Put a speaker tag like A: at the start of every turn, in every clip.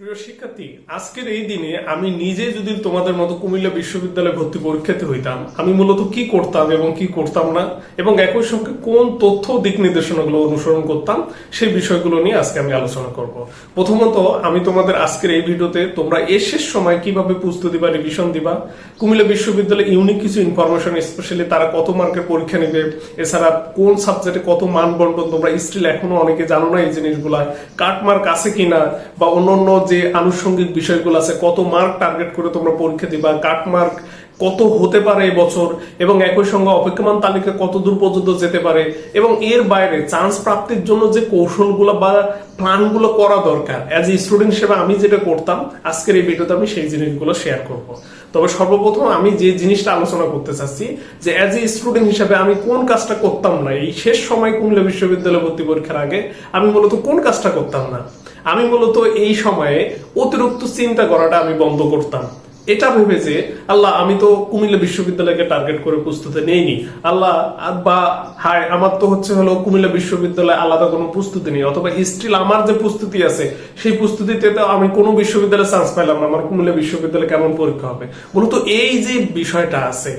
A: প্রিয় শিক্ষার্থী, আজকের এই দিনে আমি নিজে যদি তোমাদের মতো কুমিল্লা বিশ্ববিদ্যালয়ে ভর্তি পরীক্ষাতে হইতাম, আমি মূলত কি করতাম এবং কি করতাম না, এবং একই সঙ্গে কোন তথ্য দিক নির্দেশনাগুলো অনুসরণ করতাম, সেই বিষয়গুলো নিয়ে আজকে আমি আলোচনা করব। প্রথমত, আমি তোমাদের আজকের এই ভিডিওতে তোমরা শেষ সময় কীভাবে প্রস্তুতি বা রিভিশন দিবা, কুমিল্লা বিশ্ববিদ্যালয়ে ইউনিক কিছু ইনফরমেশন স্পেশালি তারা কত মার্কের পরীক্ষা নেবে, এছাড়া কোন সাবজেক্টে কত মান তোমরা স্টিল এখনও অনেকে জানো না এই জিনিসগুলা, কাট মার্ক আছে কিনা, বা অন্যান্য যে আনুষঙ্গিক বিষয়গুলো আছে, কত মার্ক টার্গেট করে তোমরা পরীক্ষা দিবা কাট মার্ক কত হতে পারে এই বছর এবং একই সঙ্গে অপেক্ষমান তালিকা কত দূর পর্যন্ত যেতে পারে, এবং এর বাইরে চান্স প্রাপ্তির জন্য যে কৌশলগুলো বা প্ল্যানগুলো করা দরকার। অ্যাজ এ স্টুডেন্ট হিসেবে আমি যেটা করতাম, আজকের এই ভিডিওতে আমি সেই জিনিসগুলো শেয়ার করব। তবে সর্বপ্রথম আমি যে জিনিসটা আলোচনা করতে চাচ্ছি, যে অ্যাজ এ স্টুডেন্ট হিসেবে আমি কোন কাজটা করতাম না, এই শেষ সময় কুমিল্লা বিশ্ববিদ্যালয়ে ভর্তি পরীক্ষার আগে আমি মূলত কোন কাজটা করতাম না? আমি মূলত এই সময়ে অতিরিক্ত চিন্তা করাটা আমি বন্ধ করতাম। এটা ভেবে যে, আল্লাহ, আমি তো কুমিল্লা বিশ্ববিদ্যালয়কে টার্গেট করে প্রস্তুতি নেইনি। আল্লাহ বা, হায়, আমার তো হচ্ছে হলো কুমিল্লা বিশ্ববিদ্যালয়ে আলাদা কোনো প্রস্তুতি নেই, অথবা স্টিল আমার যে প্রস্তুতি আছে, সেই প্রস্তুতিতে তো আমি কোনো বিশ্ববিদ্যালয়ে চান্স পাইলাম না, আমার কুমিল্লা বিশ্ববিদ্যালয়ে কেমন পরীক্ষা হবে? মূলত এই যে বিষয়টা আছে,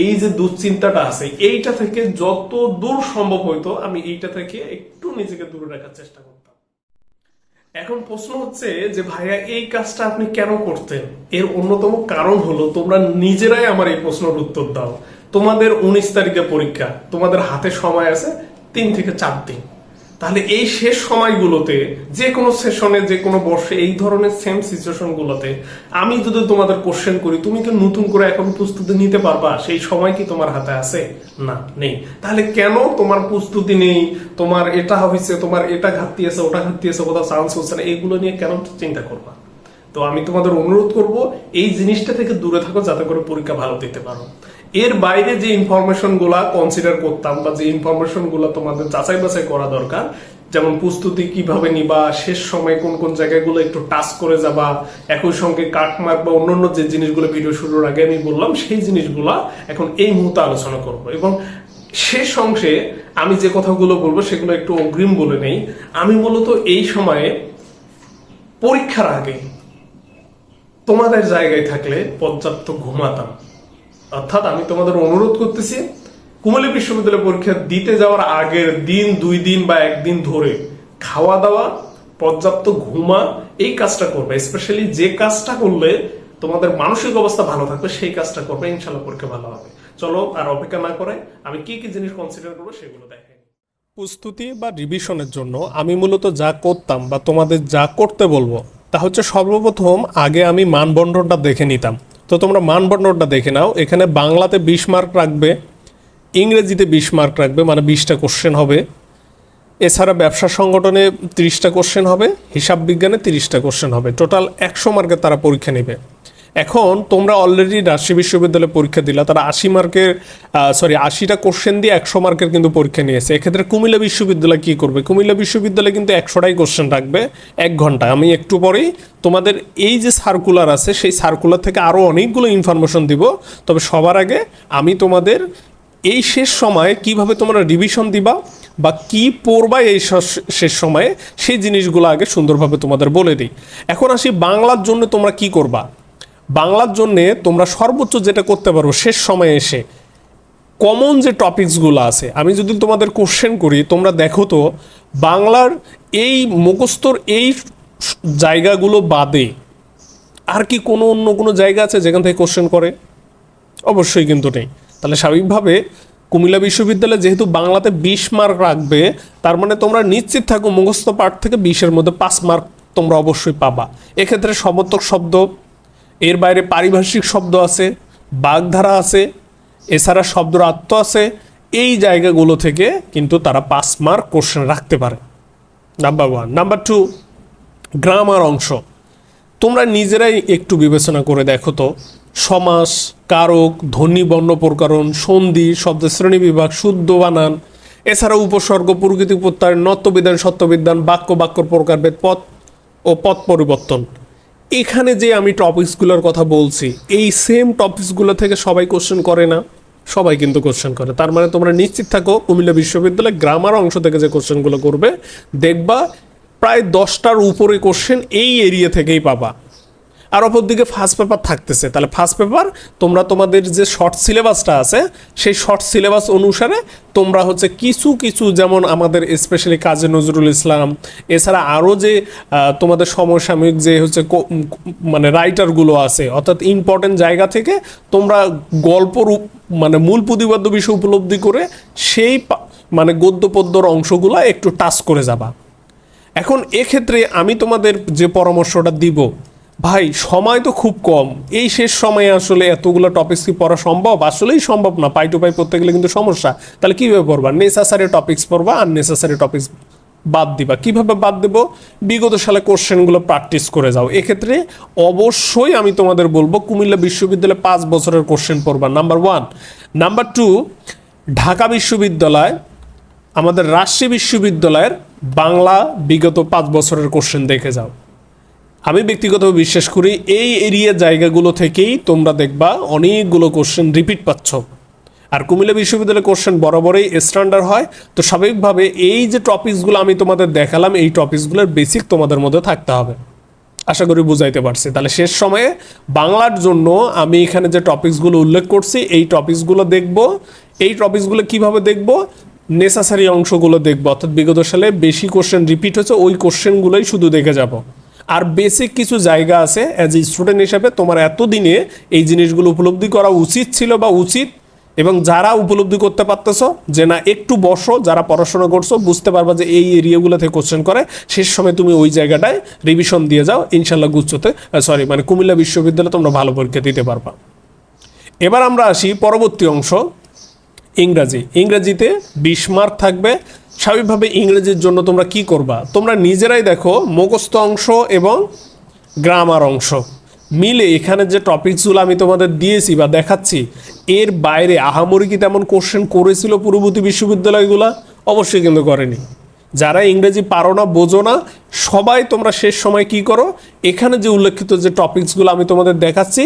A: এই যে দুশ্চিন্তাটা আছে, এইটা থেকে যত দূর সম্ভব হইতো আমি এইটা থেকে একটু নিজেকে দূরে রাখার চেষ্টা করতাম। এখন প্রশ্ন হচ্ছে যে, ভাইয়া, এই কাজটা আপনি কেন করতেন? এর অন্যতম কারণ হলো তোমরা নিজেরাই আমার এই প্রশ্নের উত্তর দাও। তোমাদের উনিশ তারিখে পরীক্ষা, তোমাদের হাতে সময় আছে তিন থেকে চার দিন। তাহলে এই শেষ সময়গুলোতে, যে কোনো সেশনে যে কোনো বর্ষে, এই ধরনের সেম সিচুয়েশন গুলোতে, আমি যদি তোমাদের কোশ্চেন করি, তুমি কি নতুন করে এখন প্রস্তুতি নিতে পারবা, সেই সময় কি তোমার হাতে আছে? না, নেই। তাহলে কেন তোমার প্রস্তুতি নেই? তোমার এটা হয়েছে, তোমার এটা ঘাটতি আছে, ওটা ঘাটতি আছে, কোথাও চান্স হচ্ছে না এইগুলো নিয়ে কেন চিন্তা করবা? তো আমি তোমাদের অনুরোধ করব, এই জিনিসটা থেকে দূরে থাকো, যাতে করে পরীক্ষা ভালো দিতে পারো। এর বাইরে যে ইনফরমেশনগুলা কনসিডার করতাম বা যে ইনফরমেশনগুলা তোমাদের যাচাই বাছাই করা দরকার, যেমন প্রস্তুতি কীভাবে নিবা, শেষ সময় কোন কোন জায়গাগুলো একটু টাচ করে যাবা, একই সঙ্গে কাটমার্ক বা অন্যান্য যে জিনিসগুলো ভিডিও শুরুর আগে আমি বললাম, সেই জিনিসগুলা এখন এই মুহূর্তে আলোচনা করব। এবং শেষ অংশে আমি যে কথাগুলো বলব সেগুলো একটু অগ্রিম বলে নেই। আমি মূলত এই সময়ে পরীক্ষার আগে তোমাদের জায়গায় থাকলে পর্যাপ্ত ঘুমাতাম। অর্থাৎ আমি তোমাদের অনুরোধ করতেছি কুমিল্লা বিশ্ববিদ্যালয় পরীক্ষা দিতে যাওয়ার আগের দিন, দুই দিন বা একদিন ধরে খাওয়া দাওয়া, পর্যাপ্ত ঘুমা, এই কাজটা করবে। স্পেশালি যে কাজটা করলে তোমাদের মানসিক অবস্থা ভালো থাকবে, সেই কাজটা করবে। ইনশাল্লাহ পরীক্ষা ভালো হবে। চলো, আর অপেক্ষা না করে আমি কি কি জিনিস কনসিডার করব সেগুলো দেখাই প্রস্তুতি বা রিভিশনের জন্য আমি মূলত যা করতাম বা তোমাদের যা করতে বলব, তা হচ্ছে সর্বপ্রথম আগে আমি মানবন্ধনটা দেখে নিতাম। তো তোমরা মানবন্ধনটা দেখে নাও। এখানে বাংলাতে বিশ মার্ক রাখবে, ইংরেজিতে বিশ মার্ক রাখবে মানে বিশটা কোশ্চেন হবে। এছাড়া ব্যবসা সংগঠনে তিরিশটা কোশ্চেন হবে, হিসাব বিজ্ঞানে তিরিশটা কোশ্চেন হবে। টোটাল একশো মার্কে তারা পরীক্ষা নেবে। এখন তোমরা অলরেডি রাজশাহী বিশ্ববিদ্যালয়ে পরীক্ষা দিলা, তারা আশি মার্কের সরি আশিটা কোশ্চেন দিয়ে একশো মার্কের কিন্তু পরীক্ষা নিয়েছে। এক্ষেত্রে কুমিল্লা বিশ্ববিদ্যালয় কী করবে? কুমিল্লা বিশ্ববিদ্যালয় কিন্তু একশোটাই কোশ্চেন রাখবে এক ঘণ্টা। আমি একটু পরেই তোমাদের এই যে সার্কুলার আছে, সেই সার্কুলার থেকে আরও অনেকগুলো ইনফরমেশন দিব। তবে সবার আগে আমি তোমাদের এই শেষ সময়ে কীভাবে তোমরা রিভিশন দিবা বা কি পড়বা এই শেষ- শেষ সময়ে, সেই জিনিসগুলো আগে সুন্দরভাবে তোমাদের বলে দিই। এখন আসি বাংলার জন্য তোমরা কি করবা? বাংলার জন্যে তোমরা সর্বোচ্চ যেটা করতে পারো শেষ সময়ে এসে কমন যে টপিকসগুলো আছে, আমি যদি তোমাদের কোশ্চেন করি, তোমরা দেখো তো বাংলার এই মুখস্থর এই জায়গাগুলো বাদে আর কি কোনো অন্য কোনো জায়গা আছে যেখান থেকে কোশ্চেন করে? অবশ্যই কিন্তু নেই। তাহলে স্বাভাবিকভাবে কুমিল্লা বিশ্ববিদ্যালয়ে যেহেতু বাংলাতে বিশ মার্ক রাখবে, তার মানে তোমরা নিশ্চিত থাকো মুখস্থ পাঠ থেকে বিশের মধ্যে পাঁচ মার্ক তোমরা অবশ্যই পাবা। এক্ষেত্রে সমর্থক শব্দ এর বাইরে পারিভাষিক শব্দ আছে, বাগধারা আছে, এছাড়া শব্দর আত্ম আছে। এই জায়গাগুলো থেকে কিন্তু তারা পাঁচ মার্ক কোশ্চেন রাখতে পারে। Number one number two grammar অংশ। তোমরা নিজেরাই একটু বিবেচনা করে দেখো তো। সমাস, কারক, ধ্বনি, বর্ণ প্রকরণ, সন্ধি, শব্দ শ্রেণি বিভাগ, শুদ্ধ বানান এছাড়া উপসর্গ, প্রকৃতি প্রত্যয় নত্যবিধান সত্যবিধান, বাক্য, বাক্যর প্রকারভেদ, পথ ও পথ পরিবর্তন। এখানে যে আমি টপিকসগুলোর কথা বলছি, এই সেম টপিকসগুলো থেকে সবাই কোশ্চেন করে না। সবাই কিন্তু কোশ্চেন করে। তার মানে তোমরা নিশ্চিত থাকো, কুমিল্লা বিশ্ববিদ্যালয় গ্রামার অংশ থেকে যে কোশ্চেনগুলো করবে, দেখবা প্রায় দশটার উপরে কোশ্চেন এই এরিয়া থেকেই পাবা। আর অপরদিকে ফার্স্ট পেপার থাকতেছে। তাহলে ফার্স্ট পেপার তোমরা তোমাদের যে শর্ট সিলেবাসটা আছে, সেই শর্ট সিলেবাস অনুসারে তোমরা হচ্ছে কিছু কিছু যেমন আমাদের স্পেশালি কাজী নজরুল ইসলাম, এছাড়া আরও যে তোমাদের সমসাময়িক যে হচ্ছে মানে রাইটারগুলো আছে, অর্থাৎ ইম্পর্টেন্ট জায়গা থেকে তোমরা গল্প রূপ মানে মূল প্রতিবাদ্য বিষয় উপলব্ধি করে সেই মানে গদ্য পদ্যর অংশগুলো একটু টাচ করে যাবা। এখন এক্ষেত্রে আমি তোমাদের যে পরামর্শটা দিব ভাই, সময় তো খুব কম। এই শেষ সময়ে আসলে এতগুলো টপিক্স কি পড়া সম্ভব? আসলেই সম্ভব না। পাই টু পাই পড়তে গেলে কিন্তু সমস্যা। তাহলে কীভাবে পড়বা? নেসেসারি টপিক্স পড়বা আর নেসেসারি টপিক্স বাদ দিবা। কীভাবে বাদ দেব? বিগত সালে কোশ্চেনগুলো প্র্যাকটিস করে যাও। এক্ষেত্রে অবশ্যই আমি তোমাদের বলব, কুমিল্লা বিশ্ববিদ্যালয়ে পাঁচ বছরের কোশ্চেন পড়বা। Number one number two Dhaka বিশ্ববিদ্যালয়, আমাদের রাজশাহী বিশ্ববিদ্যালয়ের বাংলা বিগত পাঁচ বছরের কোশ্চেন দেখে যাও। আমি ব্যক্তিগতভাবে বিশ্বাস করি এই এরিয়া জায়গাগুলো থেকেই তোমরা দেখবা অনেকগুলো কোশ্চেন রিপিট পাচ্ছ। আর কুমিল্লা বিশ্ববিদ্যালয়ের কোশ্চেন বরাবরই স্ট্যান্ডার্ড হয়। তো স্বাভাবিকভাবে এই যে টপিকসগুলো আমি তোমাদের দেখালাম, এই টপিকসগুলোর বেসিক তোমাদের মধ্যে থাকতে হবে। আশা করি বুঝাইতে পারছি। তাহলে শেষ সময়ে বাংলার জন্য আমি এখানে যে টপিকসগুলো উল্লেখ করছি, এই টপিকসগুলো দেখব। এই টপিকসগুলো কীভাবে দেখব? নেসেসারি অংশগুলো দেখব। অর্থাৎ বিগত সালে বেশি কোশ্চেন রিপিট হয়েছে, ওই কোশ্চেনগুলোই শুধু দেখে যাব। আর বেসিক কিছু জায়গা আছে অ্যাজ এ স্টুডেন্ট হিসাবে তোমার এতদিনে এই জিনিসগুলো উপলব্ধি করা উচিত ছিল বা উচিত এবং যারা উপলব্ধি করতে পারতেছো যে না, একটু বসো, যারা পড়াশোনা করছ, বুঝতে পারবা যে এই এরিয়াগুলো থেকে কোশ্চেন করে, শেষ সময় তুমি ওই জায়গাটায় রিভিশন দিয়ে যাও, ইনশাল্লাহ গুচ্ছতে সরি মানে কুমিল্লা বিশ্ববিদ্যালয়ে তোমরা ভালো পরীক্ষা দিতে পারবা। এবার আমরা আসি পরবর্তী অংশ, ইংরাজি। ইংরেজিতে বিশ মার্ক থাকবে স্বাভাবিকভাবে ইংরেজির জন্য তোমরা কি করবা? তোমরা নিজেরাই দেখো মুখস্থ অংশ এবং গ্রামার অংশ। মিলে এখানে যে টপিকসগুলো আমি তোমাদের দিয়েছি বা দেখাচ্ছি, এর বাইরে আহামরি কি তেমন কোশ্চেন করেছিল পূর্ববর্তী বিশ্ববিদ্যালয়গুলো? অবশ্যই কিন্তু করেনি। যারা ইংরেজি পারো না, বোঝো না, সবাই তোমরা শেষ সময় কি করো? এখানে যে উল্লেখিত যে টপিকসগুলো আমি তোমাদের দেখাচ্ছি,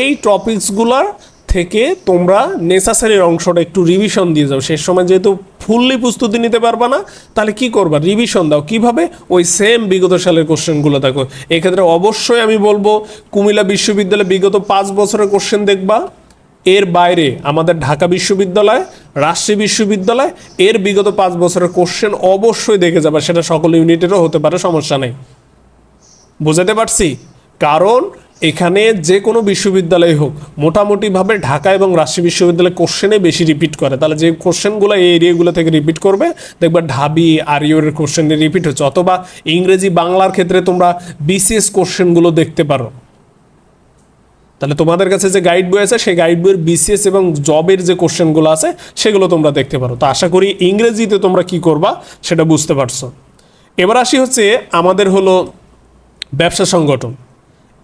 A: এই টপিকসগুলোর থেকে তোমরা নেসাসারি অংশটা একটু রিভিশন দিয়ে যাও। শেষ সময় যেহেতু ফুললি প্রস্তুতি নিতে পারবা না, তাহলে কি করবা? রিভিশন দাও। কীভাবে? ওই সেম বিগত সালের কোশ্চেনগুলো দেখো। এক্ষেত্রে অবশ্যই আমি বলব, কুমিল্লা বিশ্ববিদ্যালয়ে বিগত পাঁচ বছরের কোশ্চেন দেখবা। এর বাইরে আমাদের ঢাকা বিশ্ববিদ্যালয়, রাজশাহী বিশ্ববিদ্যালয়, এর বিগত পাঁচ বছরের কোশ্চেন অবশ্যই দেখে যাবে। সেটা সকল ইউনিটেরও হতে পারে, সমস্যা নেই। বুঝাতে পারছি? কারণ এখানে যে কোনো বিশ্ববিদ্যালয় হোক, মোটামুটিভাবে ঢাকা এবং রাজশাহী বিশ্ববিদ্যালয় কোশ্চেনে বেশি রিপিট করে। তাহলে যে কোশ্চেনগুলো এই এরিয়াগুলো থেকে রিপিট করবে, দেখবা ঢাবি, আরিওর কোশ্চেনে রিপিট হচ্ছে। অথবা ইংরেজি, বাংলার ক্ষেত্রে তোমরা বিসিএস কোশ্চেনগুলো দেখতে পারো। তাহলে তোমাদের কাছে যে গাইড বই আছে, সেই গাইড বইয়ের বিসিএস এবং জবের যে কোশ্চেনগুলো আছে, সেগুলো তোমরা দেখতে পারো। তো আশা করি ইংরেজিতে তোমরা কি করবা, সেটা বুঝতে পারছ। এবার আসি হচ্ছে আমাদের হলো ব্যবসা সংগঠন।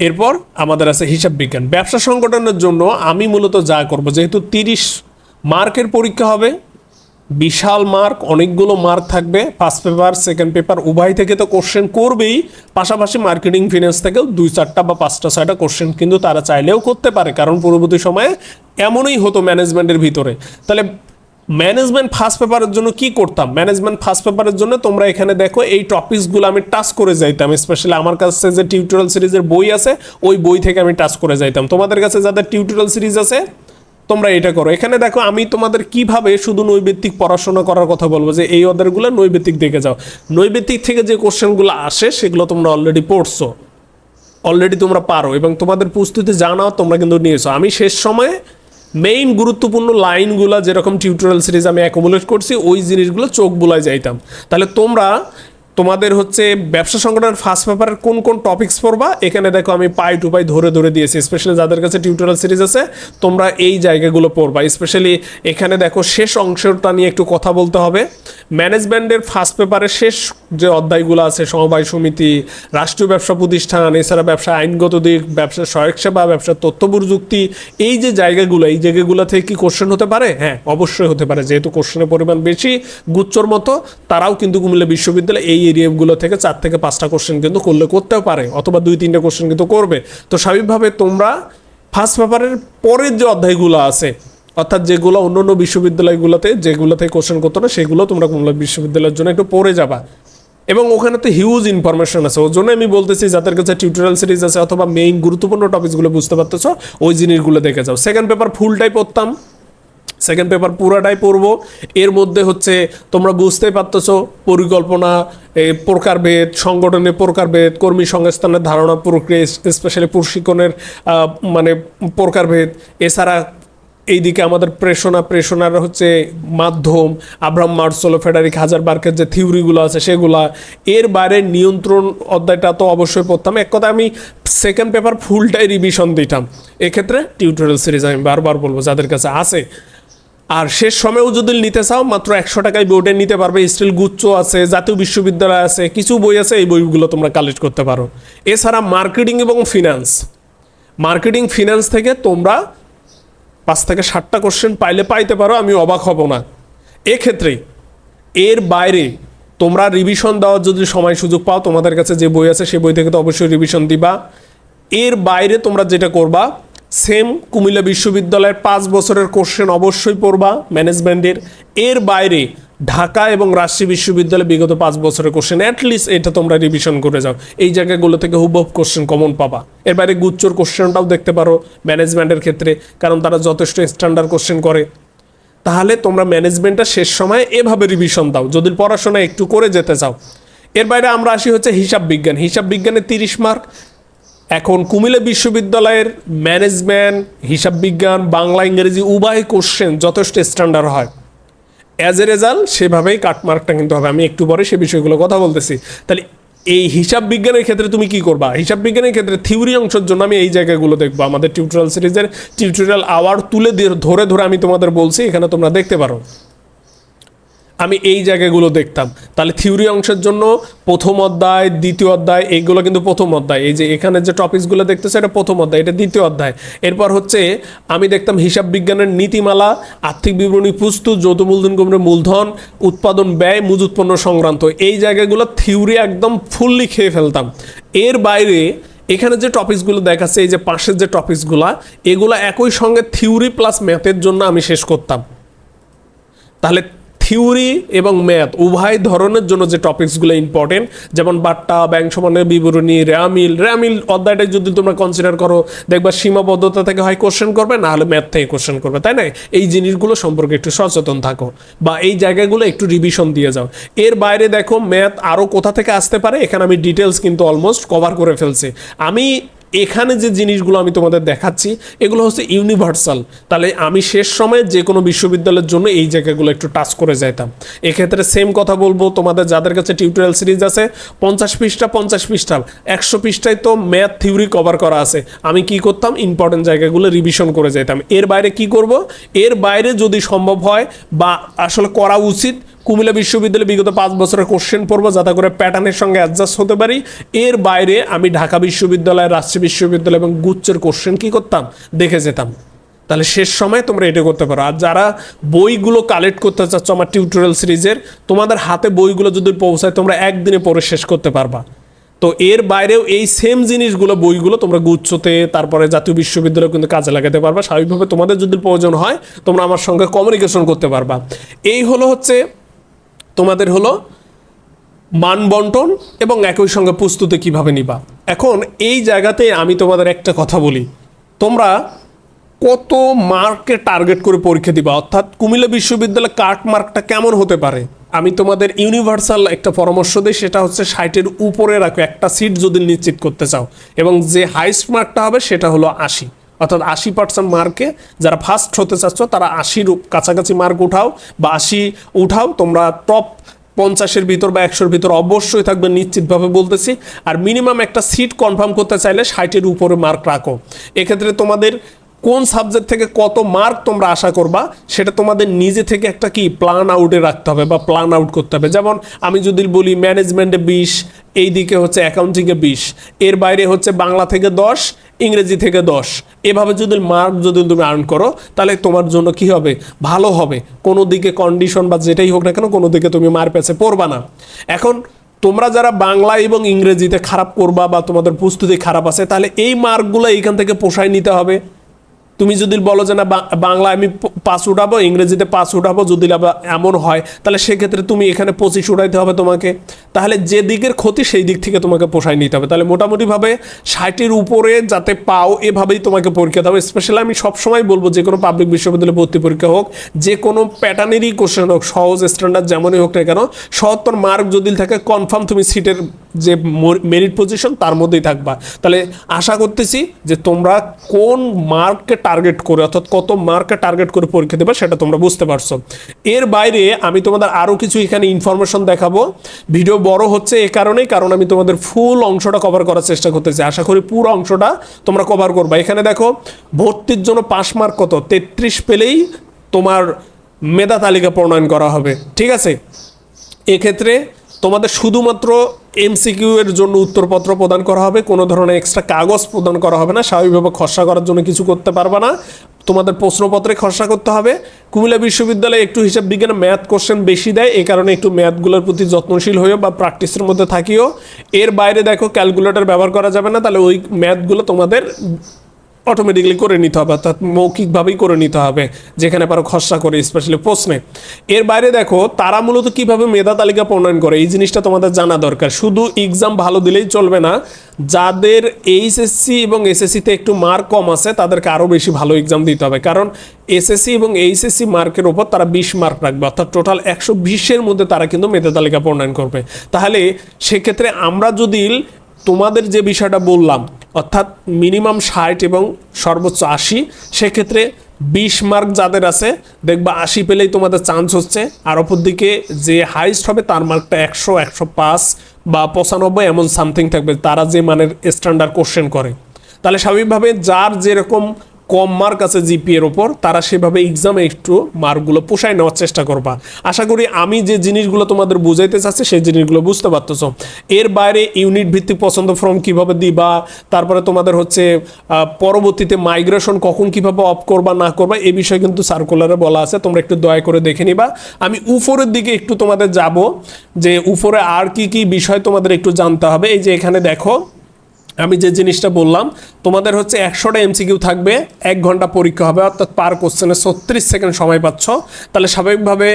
A: এরপর আমাদের আছে হিসাব বিজ্ঞান। ব্যবসা সংগঠনের জন্য আমি মূলত যা করব, যেহেতু তিরিশ মার্কের পরীক্ষা হবে, বিশাল মার্ক, অনেকগুলো মার্ক থাকবে ফার্স্ট পেপার সেকেন্ড পেপার উভয় থেকে তো কোশ্চেন করবেই, পাশাপাশি মার্কেটিং ফিনান্স থেকেও দুই চারটা বা পাঁচটা, ছয়টা কোশ্চেন কিন্তু তারা চাইলেও করতে পারে, কারণ পরবর্তী সময়ে এমনই হতো ম্যানেজমেন্টের ভিতরে। তাহলে ম্যানেজমেন্ট ফার্স্ট পেপারের জন্য কি করতাম? ম্যানেজমেন্ট ফার্স্ট পেপারের জন্য তোমরা এখানে দেখো, এই টপিকসগুলো আমি টাচ করে যাইতাম। স্পেশালি আমার কাছে যে টিউটোরিয়াল সিরিজের বই আছে, ওই বই থেকে আমি টাচ করে যাইতাম। তোমাদের কাছে যাদের টিউটোরিয়াল সিরিজ আছে, তোমরা এটা করো। এখানে দেখো, আমি তোমাদের কীভাবে শুধু নৈবেত্তিক পড়াশোনা করার কথা বলব যে এই অর্ডারগুলো নৈবেত্তিক দেখে যাও। নৈবেত্তিক থেকে যে কোশ্চেনগুলো আসে, সেগুলো তোমরা অলরেডি পড়ছো। অলরেডি তোমরা পারো এবং তোমাদের প্রস্তুতি জানাও, তোমরা কিন্তু নিয়েছো। আমি শেষ সময়ে মেইন গুরুত্বপূর্ণ লাইনগুলো যেরকম টিউটোরিয়াল সিরিজ আমি অ্যাকোমোলেট করছি, ওই জিনিসগুলো চোখ বোলায় যাইতাম। তাহলে তোমরা তোমাদের হচ্ছে ব্যবসা সংগঠনের ফার্স্ট পেপারের কোন কোন টপিক্স পড়বা? এখানে দেখো আমি পাই টু পাই ধরে ধরে দিয়েছি স্পেশালি যাদের কাছে টিউটোরিয়াল সিরিজ আছে, তোমরা এই জায়গাগুলো পড়বা। স্পেশালি এখানে দেখো শেষ অংশটা নিয়ে একটু কথা বলতে হবে। ম্যানেজমেন্টের ফার্স্ট পেপারের শেষ যে অধ্যায়গুলো আছে, সমবায় সমিতি, রাষ্ট্রীয় ব্যবসা প্রতিষ্ঠান, এছাড়া ব্যবসা আইনগত দিক, ব্যবসা সহায়ক সেবা, ব্যবসা তথ্য প্রযুক্তি, এই যে জায়গাগুলো, এই জায়গাগুলো থেকে কি কোশ্চেন হতে পারে? হ্যাঁ অবশ্যই হতে পারে। যেহেতু কোশ্চেনের পরিমাণ বেশি, গুচ্ছর মতো, তারাও কিন্তু কুমিল্লা বিশ্ববিদ্যালয় এই এরিয়াগুলো থেকে চার থেকে পাঁচটা কোশ্চেন কিন্তু করলে করতেও পারে, অথবা দুই, তিনটা কোশ্চেন কিন্তু করবে। তো স্বাভাবিকভাবে তোমরা ফার্স্ট পেপারের পরের যে অধ্যায়গুলো আছে, অর্থাৎ যেগুলো অন্য অন্য বিশ্ববিদ্যালয়গুলোতে যেগুলো থেকে কোশ্চেন করতো না, সেগুলো তোমরা কুমিল্লা বিশ্ববিদ্যালয়ের জন্য একটু পড়ে যাবা। এবং ওখানে তো হিউজ ইনফরমেশন আছে। ওর জন্য আমি বলতেছি, যাদের কাছে টিউটোরিয়াল সিরিজ আছে অথবা মেইন গুরুত্বপূর্ণ টপিকসগুলো বুঝতে পারতেছো, ওই জিনিসগুলো দেখে যাও। সেকেন্ড পেপার ফুলটাই পড়তাম। সেকেন্ড পেপার পুরাটাই পড়ব। এর মধ্যে হচ্ছে তোমরা বুঝতেই পারতেছো, পরিকল্পনা প্রকারভেদ সংগঠনের প্রকারভেদ কর্মী সংস্থানের ধারণা, প্রক্রিয়া স্পেশালি প্রশিক্ষণের মানে প্রকারভেদ এছাড়া এইদিকে আমাদের প্রেষণা, প্রেষণার হচ্ছে মাধ্যম, আব্রাহাম মার্সোলো ফেডারিক হাজার বার্কের যে থিওরিগুলো আছে সেগুলা। এর বাইরে নিয়ন্ত্রণ অধ্যায়টা তো অবশ্যই পড়তাম। এক কথা আমি সেকেন্ড পেপার ফুলটাই রিভিশন দিতাম। এক্ষেত্রে টিউটোরিয়াল সিরিজ আমি বারবার বলব, যাদের কাছে আছে আর শেষ সময়েও যদি নিতে চাও, মাত্র একশো টাকায় বোর্ডে নিতে পারবে। স্টিল গুচ্ছ আছে, জাতীয় বিশ্ববিদ্যালয় আছে, কিছু বই আছে, এই বইগুলো তোমরা কালেক্ট করতে পারো। এছাড়া মার্কেটিং এবং ফিনান্স মার্কেটিং ফিনান্স থেকে তোমরা পাঁচ থেকে ষাটটা কোশ্চেন পাইলে পাইতে পারো, আমি অবাক হব না। এক্ষেত্রে এর বাইরে তোমরা রিভিশন দেওয়ার যদি সময় সুযোগ পাও, তোমাদের কাছে যে বই আছে সেই বই থেকে তো অবশ্যই রিভিশন দিবা। এর বাইরে তোমরা যেটা করবা সেম কুমিল্লা বিশ্ববিদ্যালয়ের পাঁচ বছরের কোশ্চেন অবশ্যই পড়বা। ম্যানেজমেন্টের এর বাইরে ঢাকা এবং রাজশাহী বিশ্ববিদ্যালয়ে বিগত পাঁচ বছরের কোশ্চেন অ্যাটলিস্ট এটা তোমরা রিভিশন করে যাও। এই জায়গাগুলো থেকে হুবহু কোশ্চেন কমন পাবা। এর বাইরে গুচ্ছর কোশ্চেনটাও দেখতে পারো ম্যানেজমেন্টের ক্ষেত্রে, কারণ তারা যথেষ্ট স্ট্যান্ডার্ড কোশ্চেন করে। তাহলে তোমরা ম্যানেজমেন্টটা শেষ সময়ে এভাবে রিভিশন দাও। যদি পড়াশোনা একটু করে যেতে চাও। এর বাইরে আমরা আসি হচ্ছে হিসাব বিজ্ঞান। হিসাব বিজ্ঞানে তিরিশ মার্ক এখন কুমিল্লা বিশ্ববিদ্যালয়ের ম্যানেজমেন্ট, হিসাব বিজ্ঞান, বাংলা, ইংরেজি উভয় কোশ্চেন যথেষ্ট স্ট্যান্ডার্ড হয়। অ্যাজ এ রেজাল্ট সেভাবেই কাটমার্কটা কিন্তু হবে। আমি একটু পরে সে বিষয়গুলো কথা বলতেছি। তাহলে এই হিসাব বিজ্ঞানের ক্ষেত্রে তুমি কি করবা? হিসাব বিজ্ঞানের ক্ষেত্রে থিওরি অংশের জন্য আমি এই জায়গাগুলো দেখব। আমাদের টিউটোরিয়াল সিরিজের টিউটোরিয়াল আওয়ার তুলে ধরে ধরে আমি তোমাদের বলছি, এখানে তোমরা দেখতে পারো। আমি এই জায়গাগুলো দেখতাম। তাহলে থিওরি অংশের জন্য প্রথম অধ্যায়, দ্বিতীয় অধ্যায়, এইগুলো কিন্তু প্রথম অধ্যায়। এই যে এখানে যে টপিকসগুলো দেখতেছে, এটা প্রথম অধ্যায়, এটা দ্বিতীয় অধ্যায়। এরপর হচ্ছে, আমি দেখতাম হিসাব বিজ্ঞানের নীতিমালা, আর্থিক বিবরণী পুস্তক যৌথ মূলধন কমে মূলধন, উৎপাদন ব্যয় মজুত পণ্য সংক্রান্ত। এই জায়গাগুলো থিওরি একদম ফুললি খেয়ে ফেলতাম। এর বাইরে এখানে যে টপিকসগুলো দেখাচ্ছে, এই যে পাশের যে টপিকসগুলো, এগুলো একই সঙ্গে থিওরি প্লাস ম্যাথের জন্য আমি শেষ করতাম। তাহলে থিওরি এবং ম্যাথ, উভয় ধরনের জন্য যে টপিকসগুলো ইম্পর্টেন্ট যেমন বাট্টা, ব্যাংক সমানের বিবরণী, র্যামিল র্যামিল অধ্যায়টা যদি তোমরা কনসিডার করো, দেখবা সীমাবদ্ধতা থেকে হয় কোশ্চেন করবে, না হলে ম্যাথ থেকে কোশ্চেন করবে, তাই না? এই জিনিসগুলো সম্পর্কে একটু সচেতন থাকো বা এই জায়গাগুলো একটু রিভিশন দিয়ে যাও। এর বাইরে দেখো, ম্যাথ আরও কোথা থেকে আসতে পারে? এখানে আমি ডিটেলস কিন্তু অলমোস্ট কভার করে ফেলছি। আমি এখানে যে জিনিসগুলো আমি তোমাদের দেখাচ্ছি, এগুলো হচ্ছে ইউনিভার্সাল তাহলে আমি শেষ সময়ে যে কোনো বিশ্ববিদ্যালয়ের জন্য এই জায়গাগুলো একটু টাচ করে যাইতাম। এক্ষেত্রে সেম কথা বলব, তোমাদের যাদের কাছে টিউটোরিয়াল সিরিজ আছে, পঞ্চাশ পৃষ্ঠা পঞ্চাশ পৃষ্ঠা, একশো পৃষ্ঠায় তো ম্যাথ থিওরি কভার করা আছে। আমি কি করতাম? ইম্পর্টেন্ট জায়গাগুলো রিভিশন করে যাইতাম। এর বাইরে কি করব? এর বাইরে যদি সম্ভব হয় বা আসলে করা উচিত কুমিল্লা বিশ্ববিদ্যালয়ে বিগত পাঁচ বছরের কোশ্চেন পড়ব, যাতে করে প্যাটার্নের সঙ্গে অ্যাডজাস্ট হতে পারি। এর বাইরে আমি ঢাকা বিশ্ববিদ্যালয় রাজশাহী বিশ্ববিদ্যালয় এবং গুচ্ছের কোশ্চেন কি করতাম? দেখে যেতাম। তাহলে শেষ সময় তোমরা এটা করতে পারো। আর যারা বইগুলো কালেক্ট করতে চাচ্ছ আমার টিউটোরিয়াল সিরিজের, তোমাদের হাতে বইগুলো যদি পৌঁছায়, তোমরা একদিনে পরে শেষ করতে পারবা। তো এর বাইরেও এই সেম জিনিসগুলো, বইগুলো তোমরা গুচ্ছতে, তারপরে জাতীয় বিশ্ববিদ্যালয় কিন্তু কাজে লাগাতে পারবা। স্বাভাবিকভাবে তোমাদের যদি প্রয়োজন হয়, তোমরা আমার সঙ্গে কমিউনিকেশন করতে পারবা। এই হলো হচ্ছে তোমাদের হলো মান বন্টন এবং একই সঙ্গে প্রস্তুতি কীভাবে নিবা। এখন এই জায়গাতে আমি তোমাদের একটা কথা বলি। তোমরা কত মার্কে টার্গেট করে পরীক্ষা দিবা? অর্থাৎ কুমিল্লা বিশ্ববিদ্যালয় কাট মার্কটা কেমন হতে পারে? আমি তোমাদের ইউনিভার্সাল একটা পরামর্শ দিই, সেটা হচ্ছে ষাটের উপরে রাখো। একটা সিট যদি নিশ্চিত করতে চাও। এবং যে হাইস্ট মার্কটা হবে, সেটা হলো আশি। অর্থাৎ আশি পার্সেন্ট মার্কে যারা ফার্স্ট হতে চাচ্ছ, তারা আশির কাছাকাছি মার্ক উঠাও বা আশি উঠাও। তোমরা টপ পঞ্চাশের ভিতর বা একশোর ভিতর অবশ্যই থাকবে, নিশ্চিতভাবে বলতেছি। আর মিনিমাম একটা সিট কনফার্ম করতে চাইলে ষাটের উপরে মার্ক রাখো। এক্ষেত্রে তোমাদের কোন সাবজেক্ট থেকে কত মার্ক তোমরা আশা করবা, সেটা তোমাদের নিজে থেকে একটা কি প্ল্যান আউটে রাখতে হবে বা প্ল্যান আউট করতে হবে। যেমন আমি যদি বলি ম্যানেজমেন্টে বিশ এই দিকে হচ্ছে অ্যাকাউন্টিংয়ে বিশ, এর বাইরে হচ্ছে বাংলা থেকে দশ ইংরেজি থেকে দশ। এভাবে যদি মার্ক যদি তুমি আর্ন করো, তাহলে তোমার জন্য কি হবে? ভালো হবে। কোনো দিকে কন্ডিশন বা যেটাই হোক না কেন, কোনো দিকে তুমি মার পেছে পড়বা না। এখন তোমরা যারা বাংলা এবং ইংরেজিতে খারাপ করবা বা তোমাদের প্রস্তুতি খারাপ আছে, তাহলে এই মার্কগুলো এইখান থেকে পোষায় নিতে হবে।
B: তুমি যদি বলো যে না বাংলা আমি প- পাঁচ উঠাবো, ইংরেজিতে পাঁচ উঠাবো, যদি এমন হয়, তাহলে সেক্ষেত্রে তুমি এখানে পঁচিশ উঠাইতে হবে তোমাকে। তাহলে যে দিকের ক্ষতি, সেই দিক থেকে তোমাকে পোষায় নিতে হবে। তাহলে মোটামুটিভাবে ষাটের উপরে যাতে পাও, এভাবেই তোমাকে পরীক্ষা দেবে স্পেশালি আমি সবসময় বলব, যে কোনো পাবলিক বিশ্ববিদ্যালয়ে ভর্তি পরীক্ষা হোক, যে কোনো প্যাটার্নেরই কোশ্চেন হোক, সহজ স্ট্যান্ডার্ড যেমনই হোক না কেন, সত্তর মার্ক যদি থাকে কনফার্ম তুমি সিটের যে মেরিট পজিশন তার মধ্যেই থাকবা। তাহলে আশা করতেছি যে তোমরা কোন মার্ককে টার্গেট করে অর্থাৎ কত মার্ককে টার্গেট করে পরীক্ষা দেবে সেটা তোমরা বুঝতে পারছ। এর বাইরে আমি তোমাদের আরও কিছু এখানে ইনফরমেশন দেখাবো। ভিডিও বড় হচ্ছে এ কারণেই কারণ আমি তোমাদের ফুল অংশটা কভার করার চেষ্টা করতেছি। আশা করি পুরো অংশটা তোমরা কভার করবা। এখানে দেখো, ভর্তির জন্য পাস মার্ক কত? তেত্রিশ পেলেই তোমার মেধা তালিকা প্রণয়ন করা হবে। ঠিক আছে? এক্ষেত্রে তোমাদের শুধুমাত্র এমসিকিউ এর জন্য উত্তরপত্র প্রদান করা হবে, কোনো ধরনের এক্সট্রা কাগজ প্রদান করা হবে না, স্বাভাবিকভাবে খসড়া করার জন্য কিছু করতে পারবে না। তোমাদের প্রশ্নপত্রে খসড়া করতে হবে। কুমিল্লা বিশ্ববিদ্যালয়ে একটু হিসাব বিজ্ঞানে ম্যাথ কোশ্চেন বেশি দেয় এই কারণে একটু ম্যাথগুলোর প্রতি যত্নশীল হয়েও বা প্র্যাকটিসের মধ্যে থাকিও। এর বাইরে দেখো ক্যালকুলেটর ব্যবহার করা যাবে না, তাহলে ওই ম্যাথগুলো তোমাদের অটোমেটিকলি করে নিতে হবে, অর্থাৎ মৌখিকভাবেই করে নিতে হবে, যেখানে পারো খসড়া করে স্পেশালি প্রশ্নে। এর বাইরে দেখো, তারা মূলত কীভাবে মেধা তালিকা প্রণয়ন করে, এই জিনিসটা তোমাদের জানা দরকার। শুধু এক্সাম ভালো দিলেই চলবে না, যাদের এইচএসসি এবং এসএসসিতে একটু মার্ক কম আছে, তাদেরকে আরও বেশি ভালো এক্সাম দিতে হবে। কারণ এসএসসি এবং এইচএসসি মার্কের ওপর তারা বিশ মার্ক রাখবে, অর্থাৎ টোটাল একশো বিশের মধ্যে তারা কিন্তু মেধা তালিকা প্রণয়ন করবে। তাহলে সেক্ষেত্রে আমরা যদি তোমাদের যে বিষয়টা বললাম, অর্থাৎ মিনিমাম ষাট এবং সর্বোচ্চ আশি, সেক্ষেত্রে বিশ মার্ক যাদের আছে, দেখবা আশি পেলেই তোমাদের চান্স হচ্ছে। আর অপর দিকে যে হাইস্ট হবে, তার মার্কটা একশো একশো পাঁচ বা পঁচানব্বই, এমন সামথিং থাকবে, তারা যে মানের স্ট্যান্ডার্ড কোশ্চেন করে। তাহলে স্বাভাবিকভাবে যার যেরকম কম মার্ক আছে জিপিএর ওপর, তারা সেভাবে এক্সামে একটু মার্কগুলো পোষায় নেওয়ার চেষ্টা করবা। আশা করি আমি যে জিনিসগুলো তোমাদের বুঝাইতে চাচ্ছি, সেই জিনিসগুলো বুঝতে পারতেছ। এর বাইরে ইউনিট ভিত্তিক পছন্দ ফর্ম কীভাবে দিবা, তারপরে তোমাদের হচ্ছে পরবর্তীতে মাইগ্রেশন কখন কীভাবে অফ করবা, না করবা এই বিষয়ে কিন্তু সার্কুলারে বলা আছে, তোমরা একটু দয়া করে দেখে নিবা। আমি উপরের দিকে একটু তোমাদের যাব, যে উপরে আর কি কি বিষয় তোমাদের একটু জানতে হবে। এই যে এখানে দেখো আমি যে জিনিসটা বললাম, তোমাদের হচ্ছে একশোটা এমসিকিউ থাকবে, এক ঘণ্টা পরীক্ষা হবে, অর্থাৎ পার কোশ্চেনে ছত্রিশ সেকেন্ড সময় পাচ্ছ। তাহলে স্বাভাবিকভাবে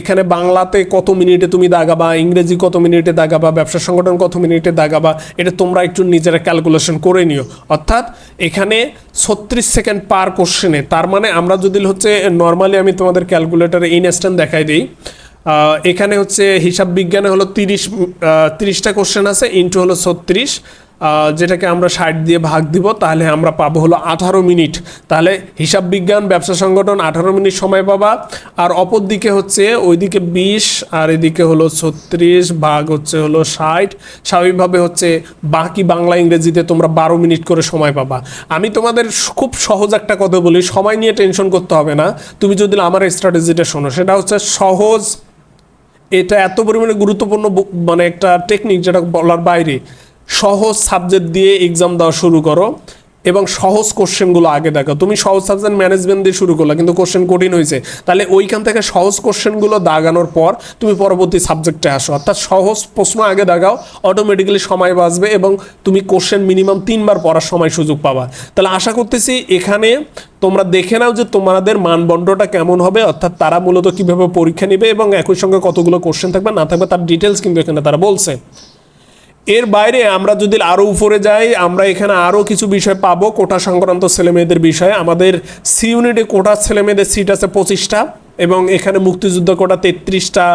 B: এখানে বাংলাতে কত মিনিটে তুমি দাগাবা, ইংরেজি কত মিনিটে দাগাবা, ব্যবসা সংগঠন কত মিনিটে দাগাবা, এটা তোমরা একটু নিজেরা ক্যালকুলেশন করে নিও। অর্থাৎ এখানে ছত্রিশ সেকেন্ড পার কোশ্চেনে, তার মানে আমরা যদি হচ্ছে নর্মালি আমি তোমাদের ক্যালকুলেটারে ইনস্ট্যান্ট দেখাই দিই এখানে হচ্ছে হিসাব বিজ্ঞানে হলো তিরিশ তিরিশটা কোশ্চেন আছে ইন্টু হলো ছত্রিশ যেটাকে আমরা ষাট দিয়ে ভাগ দিব, তাহলে আমরা পাবো হলো আঠারো মিনিট। তাহলে হিসাব বিজ্ঞান, ব্যবসা সংগঠন, আঠারো মিনিট সময় পাবা। আর অপর দিকে হচ্ছে ওইদিকে বিশ, আর এদিকে হলো ছত্রিশ, ভাগ হচ্ছে হলো ষাট। স্বাভাবিকভাবে হচ্ছে বাকি বাংলা ইংরেজিতে তোমরা বারো মিনিট করে সময় পাবা। আমি তোমাদের খুব সহজ একটা কথা বলি, সময় নিয়ে টেনশন করতে হবে না। তুমি যদি আমার স্ট্র্যাটেজিটা শোনো, সেটা হচ্ছে সহজ। এটা এত পরিমাণে গুরুত্বপূর্ণ মানে একটা টেকনিক যেটা বলার বাইরে। সহজ সাবজেক্ট দিয়ে এক্সাম দেওয়া শুরু করো এবং সহজ কোশ্চেনগুলো আগে দেখো। তুমি সহজ সাবজেক্ট ম্যানেজমেন্ট দিয়ে শুরু করলে, কিন্তু কোশ্চেন কঠিন হয়েছে। তাহলে ওইখান থেকে সহজ কোশ্চেনগুলো দাগানোর পর তুমি পরবর্তী সাবজেক্টে আসো। অর্থাৎ সহজ প্রশ্ন আগে দাগাও অটোমেটিক্যালি সময় বাঁচবে এবং তুমি কোশ্চেন মিনিমাম তিনবার পড়ার সময় সুযোগ পাবা। তাহলে আশা করতেছি এখানে তোমরা দেখে নাও যে তোমাদের মানদণ্ডটা কেমন হবে, অর্থাৎ তারা মূলত কীভাবে পরীক্ষা নেবে এবং একই সঙ্গে কতগুলো কোশ্চেন থাকবে, না থাকবে তার ডিটেলস কিন্তু এখানে তারা বলছে। এর বাইরে আমরা যদি আরও উপরে যাই, আমরা এখানে আরও কিছু বিষয় পাবো, কোটা সংক্রান্ত ছেলেমেয়েদের বিষয়ে। আমাদের সি ইউনিটে কোটা ছেলেমেয়েদের সিট আছে পঁচিশটা। এবং এখানে মুক্তিযুদ্ধ কোটা তেত্রিশটা,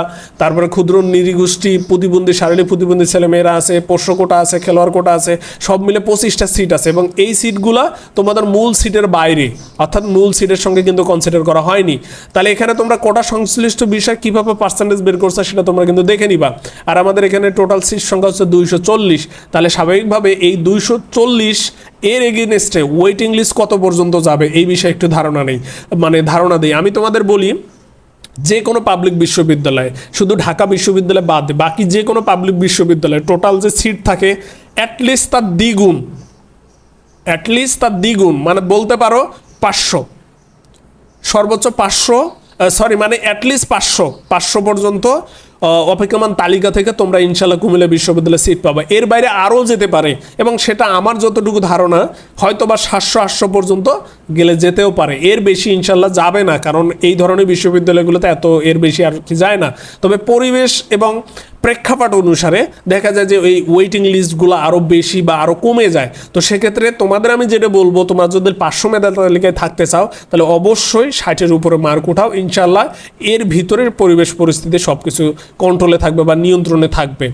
B: তারপরে ক্ষুদ্র নিরীগোষ্ঠী প্রতিবন্ধী শারীরিক প্রতিবন্ধী ছেলেমেয়েরা আছে পোষ্য কোটা আছে, খেলোয়াড় কোটা আছে, সব মিলে পঁচিশটা সিট আছে এবং এই সিটগুলা তোমাদের মূল সিটের বাইরে, অর্থাৎ মূল সিটের সঙ্গে কিন্তু কনসিডার করা হয়নি। তাহলে এখানে তোমরা কোটা সংশ্লিষ্ট বিষয় কীভাবে পার্সেন্টেজ বের করছ সেটা তোমরা কিন্তু দেখে নিবা। আর আমাদের এখানে টোটাল সিট সংখ্যা হচ্ছে দুইশো চল্লিশ, তাহলে স্বাভাবিকভাবে এই দুইশো চল্লিশ এর এগেনস্টে ওয়েটিং লিস্ট কত পর্যন্ত যাবে, এই বিষয়ে একটু ধারণা নেই। মানে ধারণা দিই। আমি তোমাদের বলি, যে কোনো পাবলিক বিশ্ববিদ্যালয়ে, শুধু ঢাকা বিশ্ববিদ্যালয় বাদ বাকি যে কোনো পাবলিক বিশ্ববিদ্যালয়ে টোটাল যে সিট থাকে অ্যাটলিস্ট তার দ্বিগুণ অ্যাটলিস্ট তার দ্বিগুণ মানে বলতে পারো পাঁচশো। সর্বোচ্চ পাঁচশো সরি মানে অ্যাটলিস্ট পাঁচশো পাঁচশো পর্যন্ত অপেক্ষমান তালিকা থেকে তোমরা ইনশাল্লাহ কুমিল্লা বিশ্ববিদ্যালয়ে সিট পাবে। এর বাইরে আরও যেতে পারে এবং সেটা আমার যতটুকু ধারণা হয়তো বা সাতশো, আটশো পর্যন্ত গেলে যেতেও পারে। এর বেশি ইনশাল্লাহ যাবে না, কারণ এই ধরনের বিশ্ববিদ্যালয়গুলোতে এত এর বেশি আর কি যায় না। তবে পরিবেশ এবং প্রেক্ষাপট অনুসারে দেখা যায় যে ওই ওয়েটিং লিস্টগুলো আরও বেশি বা আরও কমে যায়। তো সেক্ষেত্রে তোমাদের আমি যেটা বলব, তোমরা যদি পাঁচশো মেধা তালিকায় থাকতে চাও, তাহলে অবশ্যই ষাটের উপরে মার্ক উঠাও। ইনশাল্লাহ এর ভিতরের পরিবেশ পরিস্থিতি সব কিছু কন্ট্রোলে থাকবে বা নিয়ন্ত্রণে থাকবে।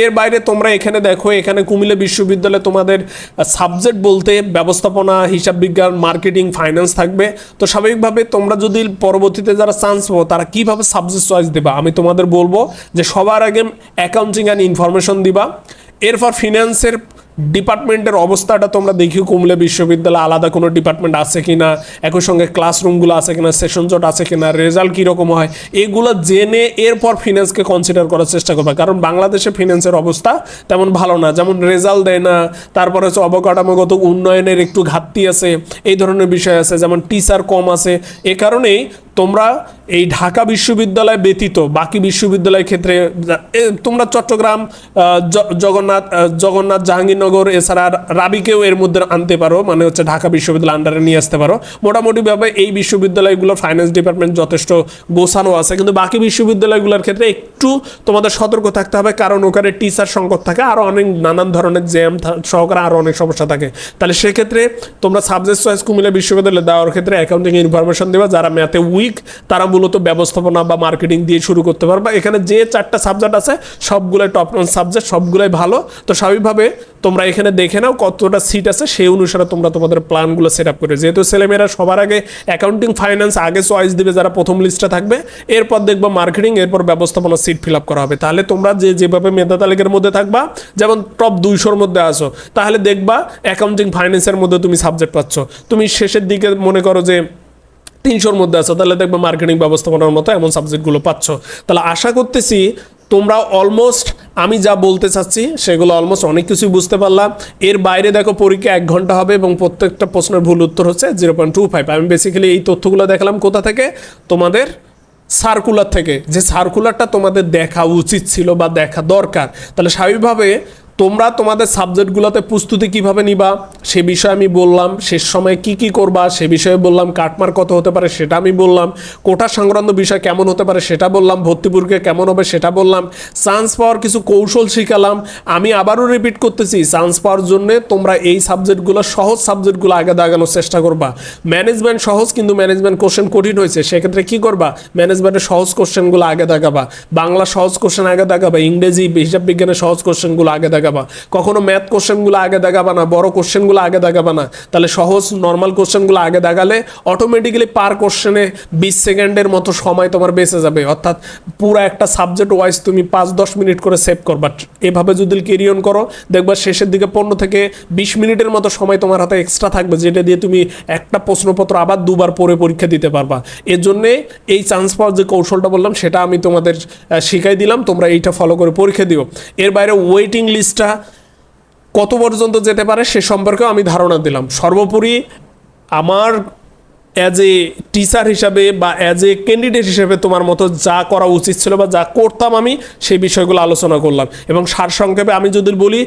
B: এর বাইরে তোমরা এখানে দেখো, এখানে কুমিল্লা বিশ্ববিদ্যালয়ে তোমাদের সাবজেক্ট বলতে ব্যবস্থাপনা, হিসাব বিজ্ঞান মার্কেটিং ফাইন্যান্স থাকবে। তো স্বাভাবিকভাবে তোমরা যদি পরবর্তীতে যারা চান্স পাবো তারা কীভাবে সাবজেক্ট চয়েস দেবা? আমি তোমাদের বলব যে সবার আগে অ্যাকাউন্টিং অ্যান্ড ইনফরমেশন দিবা। এরপর ফিনান্সের ডিপার্টমেন্টের অবস্থাটা তোমরা দেখিও, কুমিল্লা বিশ্ববিদ্যালয়ে আলাদা কোনো ডিপার্টমেন্ট আছে কি না একই সঙ্গে ক্লাসরুমগুলো আছে কিনা সেশন জট আছে কিনা রেজাল্ট কীরকম হয়, এগুলো জেনে এরপর ফিনান্সকে কনসিডার করার চেষ্টা করবে। কারণ বাংলাদেশে ফিনান্সের অবস্থা তেমন ভালো না। যেমন রেজাল্ট দেয় না, তারপরে হচ্ছে অবকাঠামোগত উন্নয়নের একটু ঘাটতি আছে, এই ধরনের বিষয় আছে, যেমন টিচার কম আছে, এ কারণেই তোমরা এই ঢাকা বিশ্ববিদ্যালয় ব্যতীত বাকি বিশ্ববিদ্যালয়ের ক্ষেত্রে তোমরা চট্টগ্রাম জগন্নাথ জগন্নাথ, জাহাঙ্গীরনগর, এছাড়া রাবিকেও এর মধ্যে আনতে পারো মানে হচ্ছে ঢাকা বিশ্ববিদ্যালয় আন্ডারে নিয়ে আসতে পারো। মোটামুটিভাবে এই বিশ্ববিদ্যালয়গুলোর ফাইন্যান্স ডিপার্টমেন্ট যথেষ্ট গোছানো আছে, কিন্তু বাকি বিশ্ববিদ্যালয়গুলোর ক্ষেত্রে একটু তোমাদের সতর্ক থাকতে হবে, কারণ ওখানে টিচার সংকট থাকে আরও অনেক নানান ধরনের জ্যাম সহকারে আরও অনেক সমস্যা থাকে। তাহলে সেক্ষেত্রে তোমরা সাবজেক্ট চয়েস কুমিল্লা বিশ্ববিদ্যালয়ে দেওয়ার ক্ষেত্রে অ্যাকাউন্টিং ইনফরমেশন দেবা, যারা ম্যাথে উইক তারা মূলত ব্যবস্থাপনা বা মার্কেটিং দিয়ে শুরু করতে পারবে এখানে যে চারটা সাবজেক্ট আছে, সবগুলোই টপ সাবজেক্ট সবগুলোই ভালো। তো স্বাভাবিকভাবে তোমরা এখানে দেখে নাও কতটা সিট আছে, সেই অনুসারে তোমরা তোমাদের প্ল্যানগুলো সেট আপ করে। যেহেতু ছেলেমেয়েরা সবার আগে অ্যাকাউন্টিং ফাইন্যান্স আগে চয়েস দিবে যারা প্রথম লিস্টে থাকবে, এরপর দেখবা মার্কেটিং এরপর ব্যবস্থাপনা সিট ফিল আপ করা হবে। তাহলে তোমরা যে যেভাবে মেধা তালিকার মধ্যে থাকবা, যেমন টপ দুইশোর মধ্যে আসো তাহলে দেখবা অ্যাকাউন্টিং ফাইন্যান্সের মধ্যে তুমি সাবজেক্ট পাচ্ছ। তুমি শেষের দিকে মনে করো যে তিনশোর মধ্যে আছো, তাহলে দেখবে মার্কেটিং ব্যবস্থাপনার মতো এমন সাবজেক্টগুলো পাচ্ছ। তাহলে আশা করতেছি তোমরা অলমোস্ট আমি যা বলতে চাচ্ছি, সেগুলো অলমোস্ট অনেক কিছুই বুঝতে পারলাম। এর বাইরে দেখো পরীক্ষা এক ঘণ্টা হবে এবং প্রত্যেকটা প্রশ্নের ভুল উত্তর হচ্ছে জিরো পয়েন্ট টু ফাইভ আমি বেসিক্যালি এই তথ্যগুলো দেখালাম কোথা থেকে? তোমাদের সার্কুলার থেকে। যে সার্কুলারটা তোমাদের দেখা উচিত ছিল বা দেখা দরকার। তাহলে স্বাভাবিকভাবে তোমরা তোমাদের সাবজেক্টগুলোতে প্রস্তুতি কীভাবে নিবা? সে বিষয়ে আমি বললাম, শেষ সময়ে কি কি করবা? সে বিষয়ে বললাম কাটমার কত হতে পারে সেটা আমি বললাম, কোটা সংক্রান্ত বিষয় কেমন হতে পারে সেটা বললাম, ভর্তি পরীক্ষা কেমন হবে সেটা বললাম চান্স পাওয়ার কিছু কৌশল শিখালাম, আমি আবারও রিপিট করতেছি চান্স পাওয়ার জন্য তোমরা এই সাবজেক্টগুলো, সহজ সাবজেক্টগুলো আগে দাগানোর চেষ্টা করবা। ম্যানেজমেন্ট সহজ, কিন্তু ম্যানেজমেন্ট কোশ্চেন কঠিন হয়েছে, সেক্ষেত্রে কি করবা? ম্যানেজমেন্টের সহজ কোশ্চেনগুলো আগে দাগাবা বাংলা সহজ কোশ্চেন আগে দাগাবা ইংরেজি, হিসাব বিজ্ঞানের সহজ কোশ্চেনগুলো আগে দাগাবা কখনো ম্যাথ কোশ্চেনগুলো আগে দাগাবা না, বড় কোশ্চেনগুলো আগে দাগাবা না। তাহলে সহজ নর্মাল কোশ্চেনগুলো আগে দাগালে অটোমেটিক্যালি পার কোশ্চেনে বিশ সেকেন্ডের মতো সময় তোমার বেঁচে যাবে। অর্থাৎ পুরো একটা সাবজেক্ট ওয়াইজ তুমি পাঁচ, দশ মিনিট করে সেভ করবা। এভাবে যদি ক্যারি অন করো, দেখবা শেষের দিকে পনেরো থেকে বিশ মিনিটের মতো সময় তোমার হাতে এক্সট্রা থাকবে, যেটা দিয়ে তুমি একটা প্রশ্নপত্র আবার দুবার পরে পরীক্ষা দিতে পারবা। এর জন্যে এই চান্স পাওয়ার যে কৌশলটা বললাম, সেটা আমি তোমাদের শিখাই দিলাম। তোমরা এইটা ফলো করে পরীক্ষা দিও। এর বাইরে ওয়েটিং লিস্টটা কত পর্যন্ত যেতে পারে সে সম্পর্কেও আমি ধারণা দিলাম। সর্বোপরি আমার অ্যাজ এ টিচার হিসাবে বা অ্যাজ এ ক্যান্ডিডেট হিসেবে তোমার মতো যা করা উচিত ছিল বা যা করতাম আমি, সেই বিষয়গুলো আলোচনা করলাম। এবং সারসংক্ষেপে আমি যদি বলি,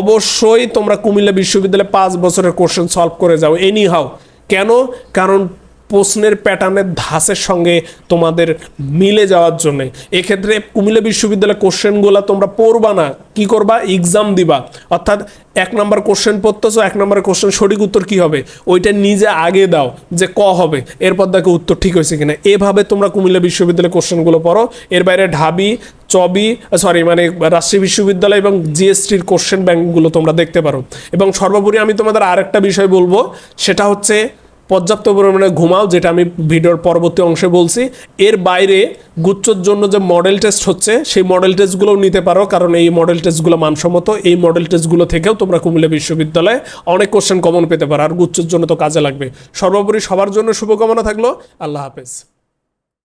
B: অবশ্যই তোমরা কুমিল্লা বিশ্ববিদ্যালয়ে পাঁচ বছরের কোশ্চেন সলভ করে যাও এনি হাও কেন? কারণ প্রশ্নের প্যাটার্নের ধাঁচের সঙ্গে তোমাদের মিলে যাওয়ার জন্য। এক্ষেত্রে কুমিল্লা বিশ্ববিদ্যালয়ের কোশ্চেনগুলো তোমরা পড়বা না। কি করবা? এক্সাম দিবা। অর্থাৎ এক নম্বর কোশ্চেন পড়তেছো, এক নম্বর কোশ্চেন সঠিক উত্তর কি হবে? ওইটা নিজে আগে দাও যে ক হবে। এরপর দেখো উত্তর ঠিক হয়েছে কিনা। এভাবে তোমরা কুমিল্লা বিশ্ববিদ্যালয়ের কোশ্চেনগুলো পড়ো। এর বাইরে ঢাবি, চবি সরি মানে রাজশাহী বিশ্ববিদ্যালয় এবং জিএসটির কোশ্চেন ব্যাংকগুলো তোমরা দেখতে পারো। এবং সর্বোপরি আমি তোমাদের আরেকটা বিষয় বলব। সেটা হচ্ছে পর্যাপ্ত পরিমাণে ঘুমাও, যেটা আমি ভিডিওর পরবর্তী অংশে বলছি। এর বাইরে গুচ্ছর জন্য যে মডেল টেস্ট হচ্ছে, সেই মডেল টেস্টগুলোও নিতে পারো, কারণ এই মডেল টেস্টগুলো মানসম্মত। এই মডেল টেস্টগুলো থেকেও তোমরা কুমিল্লা বিশ্ববিদ্যালয়ে অনেক কোশ্চেন কমন পেতে পারো, আর গুচ্ছর জন্য তো কাজে লাগবে। সর্বোপরি সবার জন্য শুভকামনা থাকল। আল্লাহ হাফেজ।